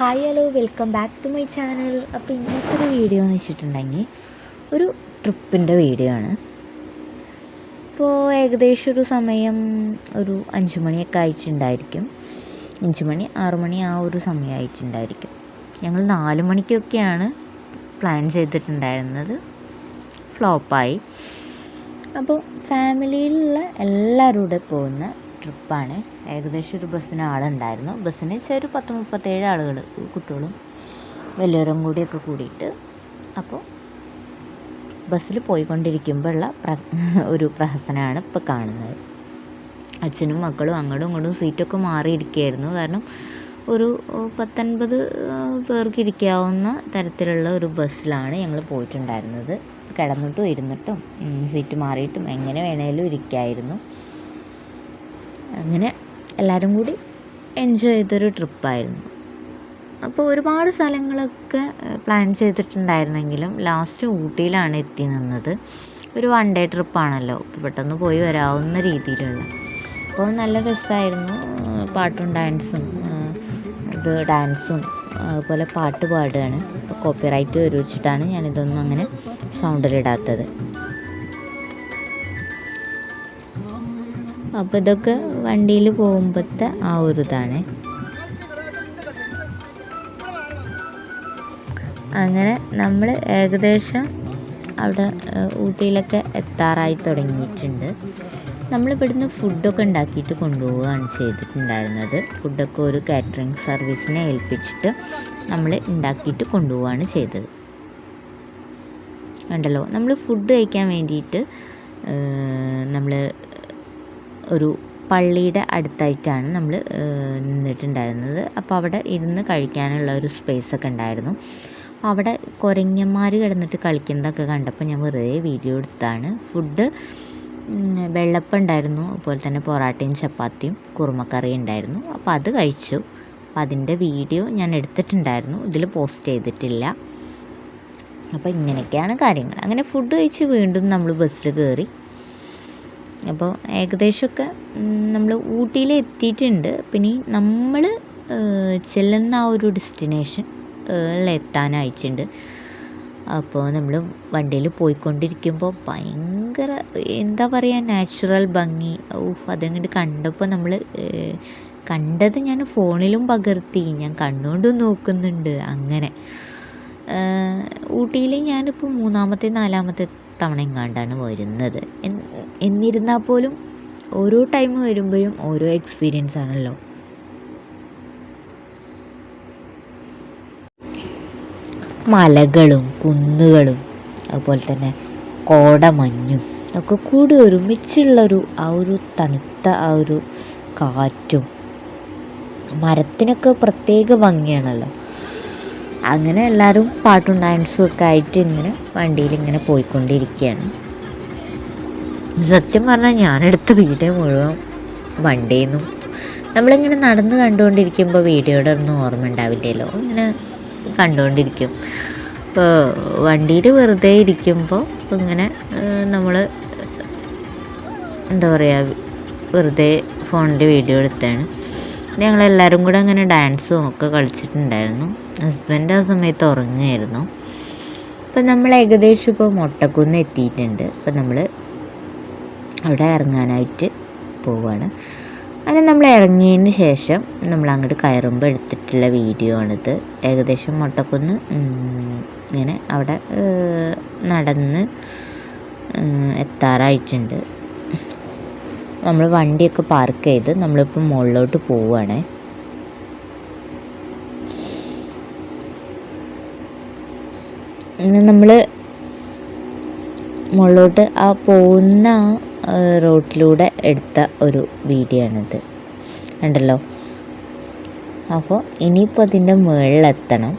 Hi hello welcome back to my channel അപ്പോൾ ഇന്നത്തെ ഒരു വീഡിയോ എന്ന് വെച്ചിട്ടുണ്ടെങ്കിൽ ഒരു ട്രിപ്പിന്റെ വീഡിയോ ആണ്. ഇപ്പോൾ ഏകദേശം ഒരു സമയം ഒരു അഞ്ച് മണിയൊക്കെ ആയിട്ടുണ്ടായിരിക്കും. അഞ്ച് മണി ആറ് മണി ആ ഒരു സമയം ആയിട്ടുണ്ടായിരിക്കും. ഞങ്ങൾ നാല് മണിക്കൊക്കെയാണ് പ്ലാൻ ചെയ്തിട്ടുണ്ടായിരുന്നത്. ഫ്ലോപ്പായി അപ്പോൾ ഫാമിലിയിലുള്ള എല്ലാവരും കൂടെ പോകുന്ന ട്രിപ്പാണ്. ഏകദേശം ഒരു ബസ്സിന് ആളുണ്ടായിരുന്നു. ബസ്സിന് വെച്ചാൽ ഒരു പത്ത് മുപ്പത്തേഴ് ആളുകൾ കുട്ടികളും വലിയവരും കൂടിയൊക്കെ കൂടിയിട്ട് അപ്പോൾ ബസ്സിൽ പോയിക്കൊണ്ടിരിക്കുമ്പോഴുള്ള പ്ര ഒരു പ്രഹസനമാണ് ഇപ്പോൾ കാണുന്നത്. അച്ഛനും മക്കളും അങ്ങോട്ടും ഇങ്ങോട്ടും സീറ്റൊക്കെ മാറിയിരിക്കുകയായിരുന്നു. കാരണം ഒരു പത്തൊൻപത് പേർക്ക് ഇരിക്കാവുന്ന തരത്തിലുള്ള ഒരു ബസ്സിലാണ് ഞങ്ങൾ പോയിട്ടുണ്ടായിരുന്നത്. കിടന്നിട്ടും ഇരുന്നിട്ടും സീറ്റ് മാറിയിട്ടും എങ്ങനെ വേണേലും ഇരിക്കായിരുന്നു. അങ്ങനെ എല്ലാവരും കൂടി എൻജോയ് ചെയ്തൊരു ട്രിപ്പായിരുന്നു അപ്പോൾ ഒരുപാട് സ്ഥലങ്ങളൊക്കെ പ്ലാൻ ചെയ്തിട്ടുണ്ടായിരുന്നെങ്കിലും ലാസ്റ്റ് ഊട്ടിയിലാണ് എത്തി നിന്നത്. ഒരു വൺ ഡേ ട്രിപ്പാണല്ലോ പെട്ടെന്ന് പോയി വരാവുന്ന രീതിയിലുള്ള. അപ്പോൾ നല്ല രസമായിരുന്നു പാട്ടും ഡാൻസും ഇത് ഡാൻസും അതുപോലെ പാട്ട് പാടുകയാണ്. കോപ്പിറൈറ്റ് വരും വെച്ചിട്ടാണ് ഞാനിതൊന്നും അങ്ങനെ സൗണ്ടിലിടാത്തത് അപ്പോൾ ഇതൊക്കെ വണ്ടിയിൽ പോകുമ്പോഴത്തെ ആ ഒരു ഇതാണ്. അങ്ങനെ നമ്മൾ ഏകദേശം അവിടെ ഊട്ടിയിലൊക്കെ എത്താറായി തുടങ്ങിയിട്ടുണ്ട്. നമ്മൾ ഇവിടുന്ന് ഫുഡൊക്കെ ഉണ്ടാക്കിയിട്ട് കൊണ്ടുപോവുകയാണ് ചെയ്തിട്ടുണ്ടായിരുന്നത്. ഫുഡൊക്കെ ഒരു കാറ്ററിംഗ് സർവീസിനെ ഏൽപ്പിച്ചിട്ട് നമ്മൾ ഉണ്ടാക്കിയിട്ട് കൊണ്ടുപോവുകയാണ് ചെയ്തത്. കണ്ടല്ലോ? നമ്മൾ ഫുഡ് കഴിക്കാൻ വേണ്ടിയിട്ട് നമ്മൾ ഒരു പള്ളിയുടെ അടുത്തായിട്ടാണ് നമ്മൾ നിന്നിട്ടുണ്ടായിരുന്നത്. അപ്പോൾ അവിടെ ഇരുന്ന് കഴിക്കാനുള്ള ഒരു സ്പേസൊക്കെ ഉണ്ടായിരുന്നു. അവിടെ കുരങ്ങന്മാർ കിടന്നിട്ട് കളിക്കുന്നതൊക്കെ കണ്ടപ്പോൾ ഞാൻ വെറുതെ വീഡിയോ എടുത്താണ്. ഫുഡ് വെള്ളപ്പം ഉണ്ടായിരുന്നു. അതുപോലെ തന്നെ പൊറാട്ടയും ചപ്പാത്തിയും കുറുമക്കറിയും ഉണ്ടായിരുന്നു. അപ്പോൾ അത് കഴിച്ചു. അപ്പോൾ അതിന്റെ വീഡിയോ ഞാൻ എടുത്തിട്ടുണ്ടായിരുന്നു. ഇതിൽ പോസ്റ്റ് ചെയ്തിട്ടില്ല. അപ്പോൾ ഇങ്ങനെയൊക്കെയാണ് കാര്യങ്ങൾ. അങ്ങനെ ഫുഡ് കഴിച്ച് വീണ്ടും നമ്മൾ ബസ്സിൽ കയറി അപ്പോൾ ഏകദേശമൊക്കെ നമ്മൾ ഊട്ടിയിൽ എത്തിയിട്ടുണ്ട് പിന്നെ നമ്മൾ ചെല്ലുന്ന ആ ഒരു ഡെസ്റ്റിനേഷൻ എത്താനായിട്ടുണ്ട് അപ്പോൾ നമ്മൾ വണ്ടിയിൽ പോയിക്കൊണ്ടിരിക്കുമ്പോൾ ഭയങ്കര എന്താ പറയുക നാച്ചുറൽ ഭംഗി. ഊഹ് അതങ്ങോട്ട് കണ്ടപ്പോൾ നമ്മൾ കണ്ടത് ഞാൻ ഫോണിലും പകർത്തി. ഞാൻ കണ്ണുകൊണ്ടും നോക്കുന്നുണ്ട് അങ്ങനെ. ഊട്ടിയിൽ ഞാനിപ്പോൾ മൂന്നാമത്തെ നാലാമത്തെ തവണ എങ്ങാണ്ടാണ് വരുന്നത്. എന്നിരുന്നാൽ പോലും ഓരോ ടൈം വരുമ്പോഴും ഓരോ എക്സ്പീരിയൻസ് ആണല്ലോ. മലകളും കുന്നുകളും അതുപോലെ തന്നെ കോടമഞ്ഞും ഒക്കെ കൂടി ഒരുമിച്ചുള്ളൊരു ആ ഒരു തണുത്ത ആ ഒരു കാറ്റും മരത്തിനൊക്കെ പ്രത്യേക ഭംഗിയാണല്ലോ. അങ്ങനെ എല്ലാവരും പാട്ടും ഡാൻസും ഒക്കെ ആയിട്ട് ഇങ്ങനെ വണ്ടിയിൽ ഇങ്ങനെ പോയിക്കൊണ്ടിരിക്കുകയാണ്. സത്യം പറഞ്ഞാൽ ഞാനെടുത്ത വീഡിയോ മുഴുവൻ വണ്ടിയിൽ നിന്നും നമ്മളിങ്ങനെ നടന്ന് കണ്ടുകൊണ്ടിരിക്കുമ്പോൾ വീഡിയോയുടെ ഒന്നും ഓർമ്മ ഉണ്ടാവില്ലല്ലോ. ഇങ്ങനെ കണ്ടുകൊണ്ടിരിക്കും. ഇപ്പോൾ വണ്ടിയിൽ വെറുതെ ഇരിക്കുമ്പോൾ ഇങ്ങനെ നമ്മൾ എന്താ പറയുക വെറുതെ ഫോണിൽ വീഡിയോ എടുത്താണ്. ഞങ്ങളെല്ലാവരും കൂടെ അങ്ങനെ ഡാൻസും ഒക്കെ കളിച്ചിട്ടുണ്ടായിരുന്നു. ഹസ്ബൻഡ് ആ സമയത്ത് ഉറങ്ങുമായിരുന്നു അപ്പം നമ്മൾ ഏകദേശം ഇപ്പോൾ മുട്ടക്കുന്ന് എത്തിയിട്ടുണ്ട്. അപ്പം നമ്മൾ അവിടെ ഇറങ്ങാനായിട്ട് പോവുകയാണ് അങ്ങനെ നമ്മൾ ഇറങ്ങിയതിന് ശേഷം നമ്മൾ അങ്ങോട്ട് കയറുമ്പോൾ എടുത്തിട്ടുള്ള വീഡിയോ ആണിത്. ഏകദേശം മുട്ടക്കുന്ന് ഇങ്ങനെ അവിടെ നടന്ന് എത്താറായിട്ടുണ്ട്. നമ്മൾ വണ്ടിയൊക്കെ പാർക്ക് ചെയ്ത് നമ്മളിപ്പോൾ മുകളിലോട്ട് പോവുകയാണ് നമ്മൾ മുകളിലോട്ട് ആ പോകുന്ന റോട്ടിലൂടെ എടുത്ത ഒരു വീഡിയോ ഉണ്ടല്ലോ അപ്പോൾ ഇനിയിപ്പോൾ അതിന്റെ മുകളിലെത്തണം.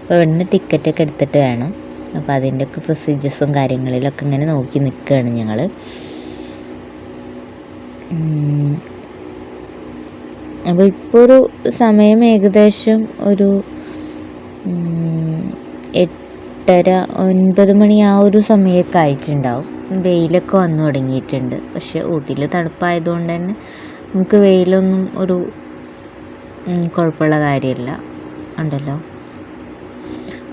അപ്പോൾ ഇവിടുന്ന് ടിക്കറ്റൊക്കെ എടുത്തിട്ട് വേണം. അപ്പോൾ അതിന്റെയൊക്കെ പ്രൊസീജിയേഴ്സും കാര്യങ്ങളിലൊക്കെ ഇങ്ങനെ നോക്കി നിൽക്കുകയാണ് ഞങ്ങൾ അപ്പോൾ ഇപ്പോൾ ഒരു സമയം ഏകദേശം ഒരു എട്ടര ഒൻപത് മണി ആ ഒരു സമയമൊക്കെ ആയിട്ടുണ്ടാവും. വെയിലൊക്കെ വന്നു തുടങ്ങിയിട്ടുണ്ട്. പക്ഷേ ഊട്ടിയിൽ തണുപ്പായതുകൊണ്ട് തന്നെ നമുക്ക് വെയിലൊന്നും ഒരു കുഴപ്പമുള്ള കാര്യമില്ല. ഉണ്ടല്ലോ.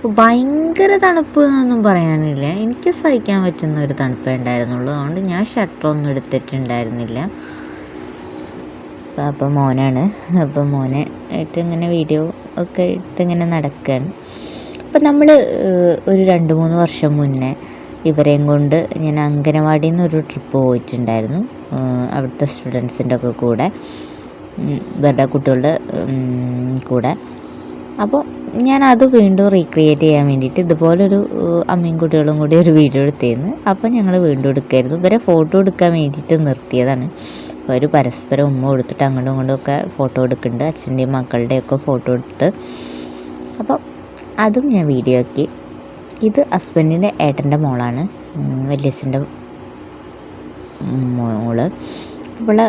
ഭയങ്കര തണുപ്പ് എന്നൊന്നും പറയാനില്ല. എനിക്ക് സഹിക്കാൻ പറ്റുന്ന ഒരു തണുപ്പേ ഉണ്ടായിരുന്നുള്ളൂ. അതുകൊണ്ട് ഞാൻ ഷട്ടറൊന്നും എടുത്തിട്ടുണ്ടായിരുന്നില്ല. അപ്പം മോനാണ്. അപ്പം മോനെ ആയിട്ട് ഇങ്ങനെ വീഡിയോ ഒക്കെ ഇട്ട് ഇങ്ങനെ നടക്കുകയാണ് അപ്പം നമ്മൾ ഒരു രണ്ട് മൂന്ന് വർഷം മുന്നേ ഇവരെയും കൊണ്ട് ഞാൻ അങ്കനവാടിയിൽ നിന്ന് ഒരു ട്രിപ്പ് പോയിട്ടുണ്ടായിരുന്നു. അവിടുത്തെ സ്റ്റുഡൻസിന്റെ ഒക്കെ കൂടെ. ഇവരുടെ കുട്ടികളുടെ കൂടെ. അപ്പോൾ ഞാൻ അത് വീണ്ടും റീക്രിയേറ്റ് ചെയ്യാൻ വേണ്ടിയിട്ട് ഇതുപോലൊരു അമ്മയും കുട്ടികളും കൂടി ഒരു വീഡിയോ എടുത്തിരുന്നു അപ്പോൾ ഞങ്ങൾ വീണ്ടും എടുക്കായിരുന്നു. ഇവരെ ഫോട്ടോ എടുക്കാൻ വേണ്ടിയിട്ട് നിർത്തിയതാണ്. അവർ പരസ്പരം ഉമ്മ കൊടുത്തിട്ട് അങ്ങോട്ടും ഇങ്ങോട്ടും ഒക്കെ ഫോട്ടോ എടുക്കുന്നുണ്ട്. അച്ഛന്റെയും മക്കളുടെയും ഒക്കെ ഫോട്ടോ എടുത്ത്. അപ്പോൾ അതും ഞാൻ വീഡിയോ ആക്കി. ഇത് ഹസ്ബൻഡിന്റെ ഏട്ടന്റെ മോളാണ്. വല്യച്ഛന്റെ മോൾ. അവൾ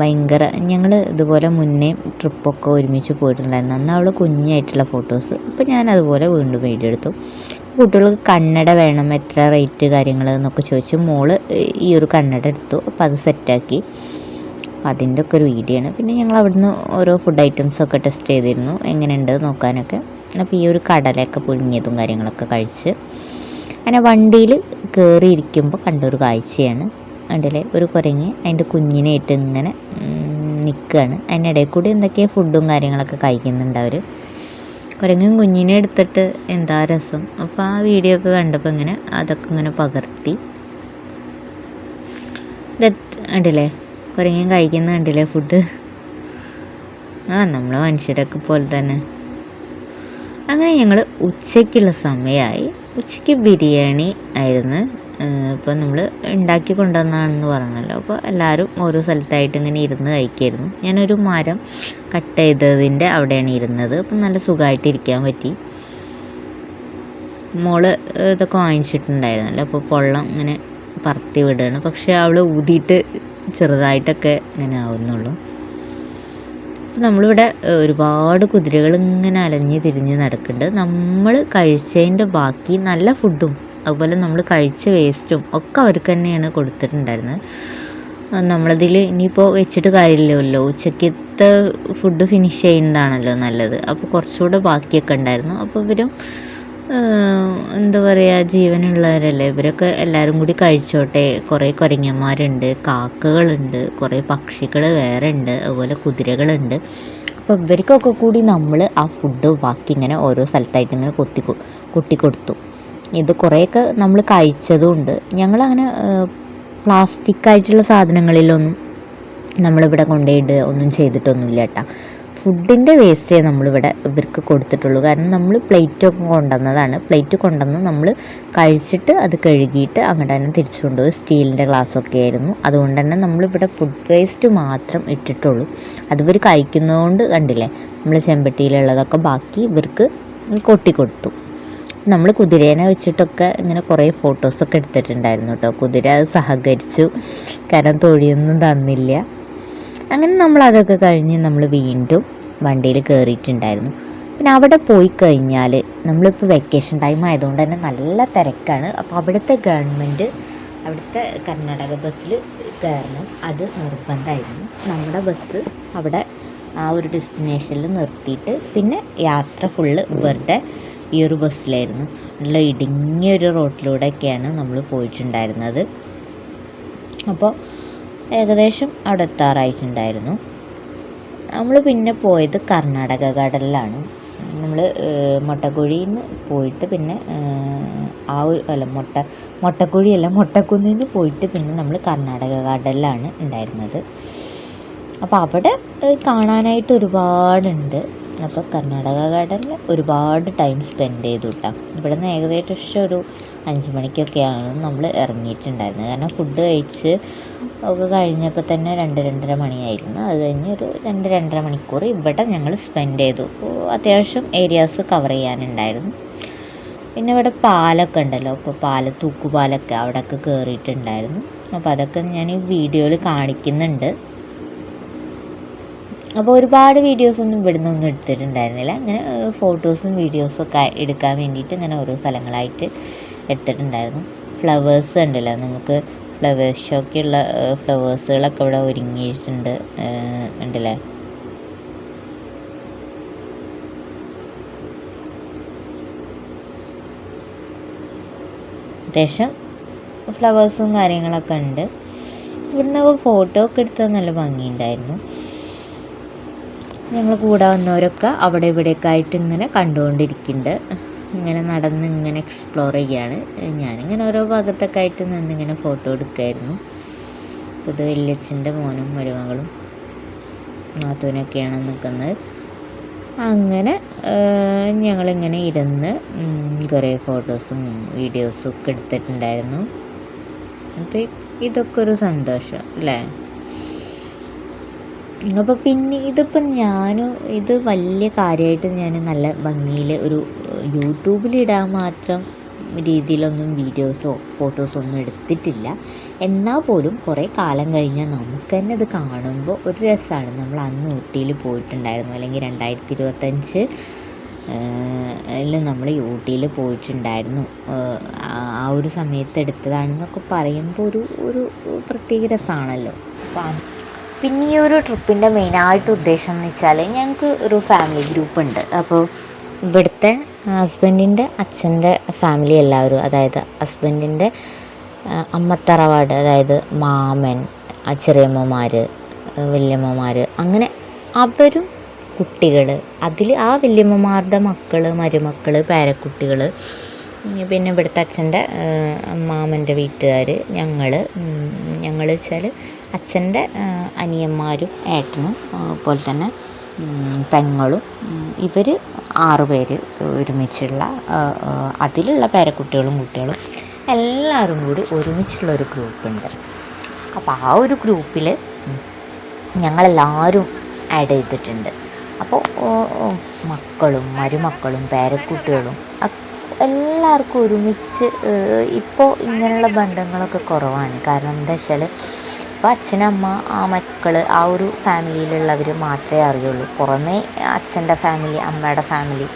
ഭയങ്കര ഞങ്ങൾ ഇതുപോലെ മുന്നേ ട്രിപ്പൊക്കെ ഒരുമിച്ച് പോയിട്ടുണ്ടായിരുന്നു. അന്ന് അവൾ കുഞ്ഞായിട്ടുള്ള ഫോട്ടോസ് അപ്പോൾ ഞാൻ അതുപോലെ വീണ്ടും വീഡിയോ എടുത്തു. കുട്ടികൾക്ക് കണ്ണട വേണം എത്ര റേറ്റ് കാര്യങ്ങൾ എന്നൊക്കെ ചോദിച്ച് മോൾ ഈ ഒരു കണ്ണട എടുത്തു. അപ്പോൾ അത് സെറ്റാക്കി അപ്പോൾ അതിന്റെ ഒക്കെ ഒരു വീഡിയോ ആണ് പിന്നെ ഞങ്ങൾ അവിടുന്ന് ഓരോ ഫുഡ് ഐറ്റംസ് ഒക്കെ ടെസ്റ്റ് ചെയ്തിരുന്നു. എങ്ങനെയുണ്ട് നോക്കാനൊക്കെ. അപ്പോൾ ഈ ഒരു കടലയൊക്കെ പുഴുങ്ങിയതും കാര്യങ്ങളൊക്കെ കഴിച്ച് അങ്ങനെ വണ്ടിയിൽ കയറിയിരിക്കുമ്പോൾ കണ്ടൊരു കാഴ്ചയാണ്. കണ്ടില്ലേ? ഒരു കുരങ്ങ് അതിന്റെ കുഞ്ഞിനായിട്ട് ഇങ്ങനെ നിൽക്കുകയാണ് അതിനിടയിൽ കൂടി എന്തൊക്കെയോ ഫുഡും കാര്യങ്ങളൊക്കെ കഴിക്കുന്നുണ്ട് അവർ കുരങ്ങും കുഞ്ഞിനെ എടുത്തിട്ട് എന്താ രസം? അപ്പോൾ ആ വീഡിയോ ഒക്കെ കണ്ടപ്പോൾ ഇങ്ങനെ അതൊക്കെ ഇങ്ങനെ പകർത്തി. ഉണ്ടല്ലേ കുരങ്ങൻ കഴിക്കുന്ന കണ്ടില്ലേ ഫുഡ് ആ നമ്മളെ മനുഷ്യരൊക്കെ പോലെ തന്നെ. അങ്ങനെ ഞങ്ങൾ ഉച്ചയ്ക്കുള്ള സമയമായി ഉച്ചയ്ക്ക് ബിരിയാണി ആയിരുന്നു. ഇപ്പോൾ നമ്മൾ ഉണ്ടാക്കി കൊണ്ടുവന്നാണെന്ന് പറഞ്ഞല്ലോ. അപ്പോൾ എല്ലാവരും ഓരോ സ്ഥലത്തായിട്ട് ഇങ്ങനെ ഇരുന്ന് കഴിക്കായിരുന്നു. ഞാനൊരു മരം കട്ട് ചെയ്തതിന്റെ അവിടെയാണ് ഇരുന്നത്. അപ്പം നല്ല സുഖമായിട്ട് ഇരിക്കാൻ പറ്റി. മോൾ ഇതൊക്കെ വാങ്ങിച്ചിട്ടുണ്ടായിരുന്നല്ലോ. അപ്പോൾ പൊള്ളം ഇങ്ങനെ പറത്തി വിടുകയാണ്. പക്ഷേ അവൾ ഊതിയിട്ട് ചെറുതായിട്ടൊക്കെ ഇങ്ങനെ ആവുന്നുള്ളൂ. നമ്മളിവിടെ ഒരുപാട് കുതിരകൾ ഇങ്ങനെ അലഞ്ഞ് തിരിഞ്ഞ് നടക്കുന്നുണ്ട്. നമ്മൾ കഴിച്ചതിന്റെ ബാക്കി നല്ല ഫുഡും അതുപോലെ നമ്മൾ കഴിച്ച വേസ്റ്റും ഒക്കെ അവർക്ക് തന്നെയാണ് കൊടുത്തിട്ടുണ്ടായിരുന്നത്. നമ്മളതിൽ ഇനിയിപ്പോൾ വെച്ചിട്ട് കാര്യമില്ലല്ലോ. ഉച്ചക്കത്തെ ഫുഡ് ഫിനിഷ് ചെയ്യുന്നതാണല്ലോ നല്ലത്. അപ്പോൾ കുറച്ചുകൂടെ ബാക്കിയൊക്കെ ഉണ്ടായിരുന്നു. അപ്പോൾ ഇവരും എന്താ പറയുക ജീവനുള്ളവരല്ലേ? ഇവരൊക്കെ എല്ലാവരും കൂടി കഴിച്ചോട്ടെ. കുറേ കുരങ്ങന്മാരുണ്ട് കാക്കകളുണ്ട് കുറേ പക്ഷികൾ വേറെ ഉണ്ട് അതുപോലെ കുതിരകളുണ്ട്. അപ്പോൾ ഇവർക്കൊക്കെ കൂടി നമ്മൾ ആ ഫുഡ് ബാക്കി ഇങ്ങനെ ഓരോ സ്ഥലത്തായിട്ട് ഇങ്ങനെ കൊത്തി കൊട്ടിക്കൊടുത്തു ഇത് കുറേയൊക്കെ നമ്മൾ കഴിച്ചതുകൊണ്ട് ഞങ്ങളങ്ങനെ പ്ലാസ്റ്റിക് ആയിട്ടുള്ള സാധനങ്ങളിലൊന്നും നമ്മളിവിടെ കൊണ്ടുപോയിട്ട് ഒന്നും ചെയ്തിട്ടൊന്നുമില്ല കേട്ടോ. ഫുഡിന്റെ വേസ്റ്റേ നമ്മളിവിടെ ഇവർക്ക് കൊടുത്തിട്ടുള്ളൂ. കാരണം നമ്മൾ പ്ലേറ്റൊക്കെ കൊണ്ടുവന്നതാണ്. പ്ലേറ്റ് കൊണ്ടുവന്ന് നമ്മൾ കഴിച്ചിട്ട് അത് കഴുകിയിട്ട് അങ്ങോട്ട് തന്നെ തിരിച്ചു കൊണ്ടുപോയി. സ്റ്റീലിന്റെ ഗ്ലാസ്സൊക്കെ ആയിരുന്നു. അതുകൊണ്ട് തന്നെ നമ്മളിവിടെ ഫുഡ് വേസ്റ്റ് മാത്രം ഇട്ടിട്ടുള്ളൂ. അത് ഇവർ കഴിക്കുന്നതുകൊണ്ട് കണ്ടില്ലേ? നമ്മൾ ചെമ്പട്ടിയിലുള്ളതൊക്കെ ബാക്കി ഇവർക്ക് കൊട്ടിക്കൊടുത്തു നമ്മൾ കുതിരേനെ വെച്ചിട്ടൊക്കെ ഇങ്ങനെ കുറേ ഫോട്ടോസൊക്കെ എടുത്തിട്ടുണ്ടായിരുന്നു കേട്ടോ. കുതിര സഹകരിച്ചു. കാരണം തൊഴിയൊന്നും തന്നില്ല. അങ്ങനെ നമ്മൾ അതൊക്കെ കഴിഞ്ഞ് നമ്മൾ വീണ്ടും വണ്ടിയിൽ കയറിയിട്ടുണ്ടായിരുന്നു പിന്നെ അവിടെ പോയി കഴിഞ്ഞാൽ നമ്മളിപ്പോൾ വെക്കേഷൻ ടൈം ആയതുകൊണ്ട് തന്നെ നല്ല തിരക്കാണ്. അപ്പോൾ അവിടുത്തെ ഗവൺമെന്റ് അവിടുത്തെ കർണാടക ബസ്സിൽ കയറണം. അത് നിർബന്ധമായിരുന്നു. നമ്മുടെ ബസ് അവിടെ ആ ഒരു ഡെസ്റ്റിനേഷനിൽ നിർത്തിയിട്ട് പിന്നെ യാത്ര ഫുള്ള് ഇവരുടെ ഈ ഒരു ബസ്സിലായിരുന്നു. നല്ല ഇടുങ്ങിയ ഒരു റോട്ടിലൂടെയൊക്കെയാണ് നമ്മൾ പോയിട്ടുണ്ടായിരുന്നത്. അപ്പോൾ ഏകദേശം അവിടെ എത്താറായിട്ടുണ്ടായിരുന്നു. നമ്മൾ പിന്നെ പോയത് കർണാടക കടലിലാണ്. നമ്മൾ മൊട്ടക്കുഴിയിൽ നിന്ന് പോയിട്ട് പിന്നെ ആ ഒരു അല്ല മൊട്ട മൊട്ടക്കുഴിയല്ല മൊട്ടക്കുന്നിൽ നിന്ന് പോയിട്ട് പിന്നെ നമ്മൾ കർണാടക കടലിലാണ് ഉണ്ടായിരുന്നത്. അപ്പോൾ അവിടെ കാണാനായിട്ട് ഒരുപാടുണ്ട്. അപ്പോൾ കർണാടക ഗാർഡനിൽ ഒരുപാട് ടൈം സ്പെൻഡ് ചെയ്തു കേട്ടോ ഇവിടെ നിന്ന് ഏകദേശം ഒരു അഞ്ച് മണിക്കൊക്കെയാണ് നമ്മൾ ഇറങ്ങിയിട്ടുണ്ടായിരുന്നത്. കാരണം ഫുഡ് കഴിച്ച് ഒക്കെ കഴിഞ്ഞപ്പോൾ തന്നെ രണ്ട് രണ്ടര മണിയായിരുന്നു. അത് കഴിഞ്ഞ് ഒരു രണ്ട് രണ്ടര മണിക്കൂർ ഇവിടെ ഞങ്ങൾ സ്പെൻഡ് ചെയ്തു. അത്യാവശ്യം ഏരിയാസ് കവർ ചെയ്യാനുണ്ടായിരുന്നു. പിന്നെ ഇവിടെ പാലൊക്കെ ഉണ്ടല്ലോ. അപ്പോൾ പാല തൂക്കുപാലൊക്കെ അവിടെയൊക്കെ കയറിയിട്ടുണ്ടായിരുന്നു അപ്പോൾ അതൊക്കെ ഞാൻ ഈ വീഡിയോയിൽ കാണിക്കുന്നുണ്ട്. അപ്പോൾ ഒരുപാട് വീഡിയോസൊന്നും ഇവിടുന്ന് ഒന്നും എടുത്തിട്ടുണ്ടായിരുന്നില്ല. ഇങ്ങനെ ഫോട്ടോസും വീഡിയോസും ഒക്കെ എടുക്കാൻ വേണ്ടിയിട്ട് ഇങ്ങനെ ഓരോ സ്ഥലങ്ങളായിട്ട് എടുത്തിട്ടുണ്ടായിരുന്നു. ഫ്ലവേഴ്സ് ഉണ്ടല്ലോ നമുക്ക് ഫ്ലവേഴ്സ് ഷോക്കുള്ള ഫ്ലവേഴ്സുകളൊക്കെ ഇവിടെ ഒരുങ്ങിയിട്ടുണ്ട് ഉണ്ടല്ലേ അത്യാവശ്യം ഫ്ലവേഴ്സും കാര്യങ്ങളൊക്കെ ഉണ്ട്. ഇവിടുന്ന് ഫോട്ടോ ഒക്കെ എടുത്താൽ നല്ല ഭംഗിയുണ്ടായിരുന്നു. ഞങ്ങൾ കൂടെ വന്നവരൊക്കെ അവിടെ ഇവിടെയൊക്കെ ആയിട്ട് ഇങ്ങനെ കണ്ടുകൊണ്ടിരിക്കുന്നുണ്ട്. ഇങ്ങനെ നടന്ന് ഇങ്ങനെ എക്സ്പ്ലോർ ചെയ്യുകയാണ് ഞാനിങ്ങനെ ഓരോ ഭാഗത്തൊക്കെ ആയിട്ട് നിന്നിങ്ങനെ ഫോട്ടോ എടുക്കുമായിരുന്നു പുതു വല്യച്ഛന്റെ മോനും മരുമകളും നാത്തൂനൊക്കെയാണ് നിൽക്കുന്നത്. അങ്ങനെ ഞങ്ങളിങ്ങനെ ഇരുന്ന് കുറേ ഫോട്ടോസും വീഡിയോസും ഒക്കെ എടുത്തിട്ടുണ്ടായിരുന്നു. അപ്പോൾ ഇതൊക്കെ ഒരു സന്തോഷം അല്ലേ? അപ്പോൾ പിന്നെ ഇതിപ്പം ഞാൻ ഇത് വലിയ കാര്യമായിട്ട് ഞാൻ നല്ല ഭംഗിയിൽ ഒരു യൂട്യൂബിലിടാൻ മാത്രം രീതിയിലൊന്നും വീഡിയോസോ ഫോട്ടോസോ ഒന്നും എടുത്തിട്ടില്ല. എന്നാൽ പോലും കുറേ കാലം കഴിഞ്ഞാൽ നമുക്ക് തന്നെ അത് കാണുമ്പോൾ ഒരു രസമാണ് നമ്മൾ അന്ന് ഊട്ടിയിൽ പോയിട്ടുണ്ടായിരുന്നു. അല്ലെങ്കിൽ രണ്ടായിരത്തി ഇരുപത്തഞ്ച് എല്ലാം നമ്മൾ ഊട്ടിയിൽ പോയിട്ടുണ്ടായിരുന്നു. ആ- ഒരു സമയത്ത് എടുത്തതാണെന്നൊക്കെ പറയുമ്പോൾ ഒരു ഒരു പ്രത്യേക രസമാണല്ലോ അന്ന് പിന്നെ ഈ ഒരു ട്രിപ്പിന്റെ മെയിനായിട്ട് ഉദ്ദേശം എന്ന് വെച്ചാൽ ഞങ്ങൾക്ക് ഒരു ഫാമിലി ഗ്രൂപ്പ് ഉണ്ട്. അപ്പോൾ ഇവിടുത്തെ ഹസ്ബൻഡിന്റെ അച്ഛന്റെ ഫാമിലി എല്ലാവരും അതായത് ഹസ്ബൻഡിന്റെ അമ്മത്തറവാട് അതായത് മാമൻ ചെറിയമ്മമാർ വല്യമ്മമാർ അങ്ങനെ അവരും കുട്ടികൾ അതിൽ ആ വല്യമ്മമാരുടെ മക്കൾ മരുമക്കൾ പേരക്കുട്ടികൾ പിന്നെ ഇവിടുത്തെ അച്ഛന്റെ മാമന്റെ വീട്ടുകാർ ഞങ്ങൾ ഞങ്ങൾ വെച്ചാൽ അച്ഛന്റെ അനിയന്മാരും ഏട്ടനും അതുപോലെ തന്നെ പെങ്ങളും ഇവർ ആറ് പേര് ഒരുമിച്ചുള്ള അതിലുള്ള പേരക്കുട്ടികളും കുട്ടികളും എല്ലാവരും കൂടി ഒരുമിച്ചുള്ള ഒരു ഗ്രൂപ്പുണ്ട്. അപ്പോൾ ആ ഒരു ഗ്രൂപ്പിൽ ഞങ്ങളെല്ലാവരും ആഡ് ചെയ്തിട്ടുണ്ട്. അപ്പോൾ മക്കളും മരുമക്കളും പേരക്കുട്ടികളും എല്ലാവർക്കും ഒരുമിച്ച് ഇപ്പോൾ ഇങ്ങനെയുള്ള ബന്ധങ്ങളൊക്കെ കുറവാണ്. കാരണം എന്താ വെച്ചാൽ ഇപ്പോൾ അച്ഛനമ്മ ആ മക്കൾ ആ ഒരു ഫാമിലിയിലുള്ളവർ മാത്രമേ അറിയുള്ളൂ. പുറമേ അച്ഛന്റെ ഫാമിലി അമ്മയുടെ ഫാമിലി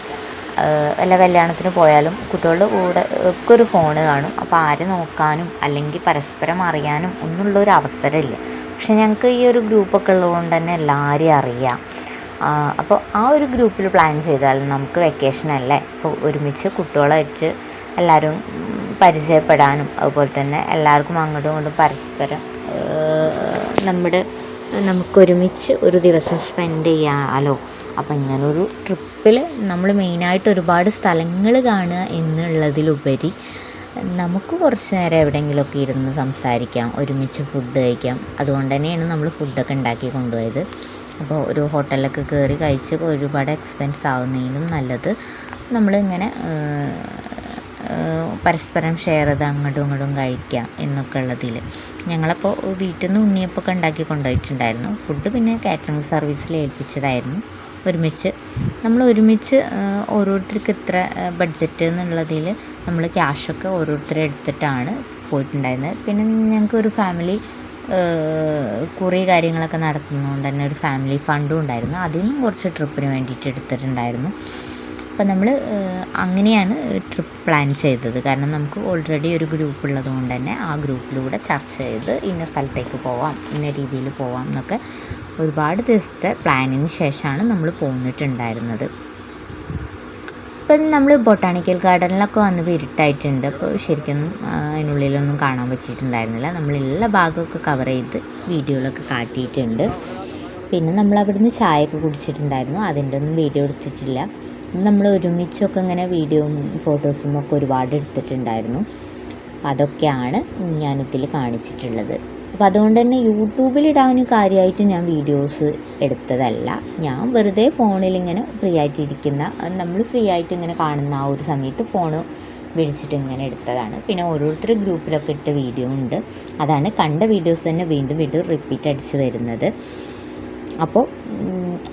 വല്ല കല്യാണത്തിന് പോയാലും കുട്ടികളുടെ കൂടെ ഒക്കെ ഒരു ഫോണ് കാണും. അപ്പോൾ ആരെ നോക്കാനും അല്ലെങ്കിൽ പരസ്പരം അറിയാനും ഒന്നുള്ള ഒരു അവസരമില്ല. പക്ഷെ ഞങ്ങൾക്ക് ഈ ഒരു ഗ്രൂപ്പൊക്കെ ഉള്ളതുകൊണ്ട് തന്നെ എല്ലാവരെയും അറിയാം. അപ്പോൾ ആ ഒരു ഗ്രൂപ്പിൽ പ്ലാൻ ചെയ്താൽ നമുക്ക് വെക്കേഷൻ അല്ലേ? ഇപ്പോൾ ഒരുമിച്ച് കുട്ടികളെ വെച്ച് എല്ലാവരും പരിചയപ്പെടാനും അതുപോലെ തന്നെ എല്ലാവർക്കും അങ്ങോട്ടും ഇങ്ങോട്ടും പരസ്പരം നമ്മുടെ നമുക്കൊരുമിച്ച് ഒരു ദിവസം സ്പെൻഡ് ചെയ്യാമല്ലോ അപ്പം ഇങ്ങനൊരു ട്രിപ്പിൽ നമ്മൾ മെയിനായിട്ട് ഒരുപാട് സ്ഥലങ്ങൾ കാണുക എന്നുള്ളതിലുപരി നമുക്ക് കുറച്ച് നേരം എവിടെയെങ്കിലുമൊക്കെ ഇരുന്ന് സംസാരിക്കാം ഒരുമിച്ച് ഫുഡ് കഴിക്കാം. അതുകൊണ്ട് തന്നെയാണ് നമ്മൾ ഫുഡൊക്കെ ഉണ്ടാക്കി കൊണ്ടുപോയത്. അപ്പോൾ ഒരു ഹോട്ടലിലൊക്കെ കയറി കഴിച്ച് ഒരുപാട് എക്സ്പെൻസ് ആവുന്നതിനും നല്ലത് നമ്മളിങ്ങനെ പരസ്പരം ഷെയർ ചെയ്ത് അങ്ങോട്ടും ഇങ്ങോട്ടും കഴിക്കാം എന്നൊക്കെ ഉള്ളതിൽ ഞങ്ങളപ്പോൾ വീട്ടിൽ നിന്ന് ഉണ്ണിയപ്പൊക്കെ ഉണ്ടാക്കി കൊണ്ടുപോയിട്ടുണ്ടായിരുന്നു. ഫുഡ് പിന്നെ കാറ്ററിംഗ് സർവീസിൽ ഏൽപ്പിച്ചതായിരുന്നു. ഒരുമിച്ച് നമ്മൾ ഒരുമിച്ച് ഓരോരുത്തർക്ക് ഇത്ര ബഡ്ജറ്റ് എന്നുള്ളതിൽ നമ്മൾ ക്യാഷൊക്കെ ഓരോരുത്തർ എടുത്തിട്ടാണ് പോയിട്ടുണ്ടായിരുന്നത്. പിന്നെ ഞങ്ങൾക്ക് ഒരു ഫാമിലി കുറേ കാര്യങ്ങളൊക്കെ നടത്തുന്നതുകൊണ്ട് തന്നെ ഒരു ഫാമിലി ഫണ്ടും ഉണ്ടായിരുന്നു. അതിൽ നിന്നും കുറച്ച് ട്രിപ്പിന് വേണ്ടിയിട്ട് എടുത്തിട്ടുണ്ടായിരുന്നു. അപ്പോൾ നമ്മൾ അങ്ങനെയാണ് ട്രിപ്പ് പ്ലാൻ ചെയ്തത്. കാരണം നമുക്ക് ഓൾറെഡി ഒരു ഗ്രൂപ്പ് ഉള്ളതുകൊണ്ട് തന്നെ ആ ഗ്രൂപ്പിലൂടെ ചർച്ച ചെയ്ത് ഇന്ന സ്ഥലത്തേക്ക് പോവാം ഇന്ന രീതിയിൽ പോവാം എന്നൊക്കെ ഒരുപാട് ദിവസത്തെ പ്ലാനിന് ശേഷമാണ് നമ്മൾ പോന്നിട്ടുണ്ടായിരുന്നത്. ഇപ്പം നമ്മൾ ബൊട്ടാണിക്കൽ ഗാർഡനിലൊക്കെ വന്ന് ഇരുട്ടായിട്ടുണ്ട്. അപ്പോൾ ശരിക്കും അതിനുള്ളിലൊന്നും കാണാൻ പറ്റിയിട്ടുണ്ടായിരുന്നില്ല. നമ്മളെല്ലാ ഭാഗമൊക്കെ കവർ ചെയ്ത് വീഡിയോയിലൊക്കെ കാട്ടിയിട്ടുണ്ട്. പിന്നെ നമ്മൾ അവിടുന്ന് ചായയൊക്കെ കുടിച്ചിട്ടുണ്ടായിരുന്നു. അതിന്റെ ഒന്നും വീഡിയോ എടുത്തിട്ടില്ല. നമ്മൾ ഒരുമിച്ചൊക്കെ ഇങ്ങനെ വീഡിയോയും ഫോട്ടോസും ഒക്കെ ഒരുപാട് എടുത്തിട്ടുണ്ടായിരുന്നു. അതൊക്കെയാണ് ഞാനിതിൽ കാണിച്ചിട്ടുള്ളത്. അപ്പോൾ അതുകൊണ്ട് തന്നെ യൂട്യൂബിലിടാൻ കാര്യമായിട്ട് ഞാൻ വീഡിയോസ് എടുത്തതല്ല. ഞാൻ വെറുതെ ഫോണിൽ ഇങ്ങനെ ഫ്രീ ആയിട്ടിരിക്കുന്ന നമ്മൾ ഫ്രീ ആയിട്ട് ഇങ്ങനെ കാണുന്ന ആ ഒരു സമയത്ത് ഫോൺ വിളിച്ചിട്ട് ഇങ്ങനെ എടുത്തതാണ്. പിന്നെ ഓരോരുത്തർ ഗ്രൂപ്പിലൊക്കെ ഇട്ട വീഡിയോ ഉണ്ട്. അതാണ് കണ്ട വീഡിയോസ് തന്നെ വീണ്ടും വീണ്ടും റിപ്പീറ്റ് അടിച്ച് വരുന്നത്. അപ്പോൾ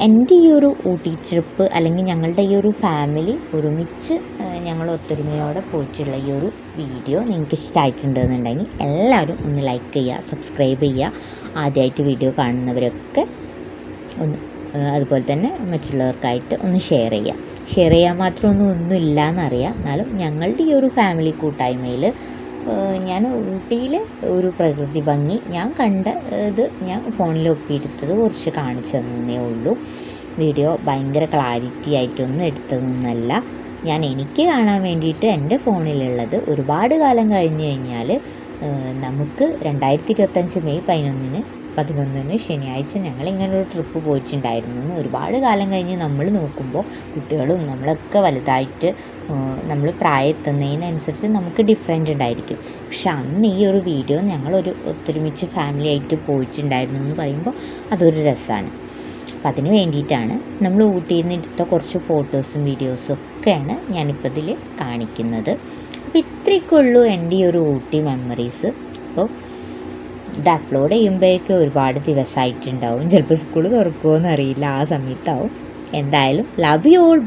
എന്റെ ഈ ഒരു ഊട്ടി ട്രിപ്പ് അല്ലെങ്കിൽ ഞങ്ങളുടെ ഈ ഒരു ഫാമിലി ഒരുമിച്ച് ഞങ്ങൾ ഒത്തൊരുമയോടെ പോയിട്ടുള്ള ഈ ഒരു വീഡിയോ നിങ്ങൾക്ക് ഇഷ്ടമായിട്ടുണ്ടെന്നുണ്ടെങ്കിൽ എല്ലാവരും ഒന്ന് ലൈക്ക് ചെയ്യുക സബ്സ്ക്രൈബ് ചെയ്യുക. ആദ്യമായിട്ട് വീഡിയോ കാണുന്നവരൊക്കെ ഒന്ന് അതുപോലെ തന്നെ മറ്റുള്ളവർക്കായിട്ട് ഒന്ന് ഷെയർ ചെയ്യുക. ഷെയർ ചെയ്യാൻ മാത്രമൊന്നും ഒന്നും ഇല്ല എന്നറിയാം എന്നാലും ഞങ്ങളുടെ ഈ ഒരു ഫാമിലി കൂട്ടായ്മയിൽ ഞാൻ ഊട്ടിയിൽ ഒരു പ്രകൃതി ഭംഗി. ഞാൻ കണ്ട ഇത് ഞാൻ ഫോണിൽ ഒപ്പിയെടുത്തത് കുറച്ച് കാണിച്ചു തന്നേ ഉള്ളൂ. വീഡിയോ ഭയങ്കര ക്ലാരിറ്റി ആയിട്ടൊന്നും എടുത്തതൊന്നുമല്ല ഞാൻ എനിക്ക് കാണാൻ വേണ്ടിയിട്ട് എന്റെ ഫോണിലുള്ളത് ഒരുപാട് കാലം കഴിഞ്ഞ് കഴിഞ്ഞാൽ നമുക്ക് രണ്ടായിരത്തി ഇരുപത്തഞ്ച് മെയ് പതിനൊന്നിന് പതിനൊന്നിന് ശനിയാഴ്ച ഞങ്ങൾ ഇങ്ങനെ ഒരു ട്രിപ്പ് പോയിട്ടുണ്ടായിരുന്നു. ഒരുപാട് കാലം കഴിഞ്ഞ് നമ്മൾ നോക്കുമ്പോൾ കുട്ടികളും നമ്മളൊക്കെ വലുതായിട്ട് നമ്മൾ പ്രായത്തുന്നതിനനുസരിച്ച് നമുക്ക് ഡിഫറെന്റ് ഉണ്ടായിരിക്കും. പക്ഷെ അന്ന് ഈ ഒരു വീഡിയോ ഞങ്ങളൊരു ഒത്തൊരുമിച്ച് ഫാമിലി ആയിട്ട് പോയിട്ടുണ്ടായിരുന്നു എന്ന് പറയുമ്പോൾ അതൊരു രസമാണ്. അപ്പം അതിന് വേണ്ടിയിട്ടാണ് നമ്മൾ ഊട്ടിയിൽ നിന്ന് എടുത്ത കുറച്ച് ഫോട്ടോസും വീഡിയോസും ഒക്കെയാണ് ഞാനിപ്പോൾ ഇതിൽ കാണിക്കുന്നത്. അപ്പോൾ ഇത്രയൊക്കെ ഉള്ളൂ എന്റെ ഈ ഒരു ഊട്ടി മെമ്മറീസ് അപ്പോൾ ഇത് അപ്ലോഡ് ചെയ്യുമ്പോഴേക്കും ഒരുപാട് ദിവസമായിട്ടുണ്ടാവും. ചിലപ്പോൾ സ്കൂൾ തുറക്കുമോ എന്നറിയില്ല ആ സമയത്താവും. എന്തായാലും ലവ് യു ഓൾ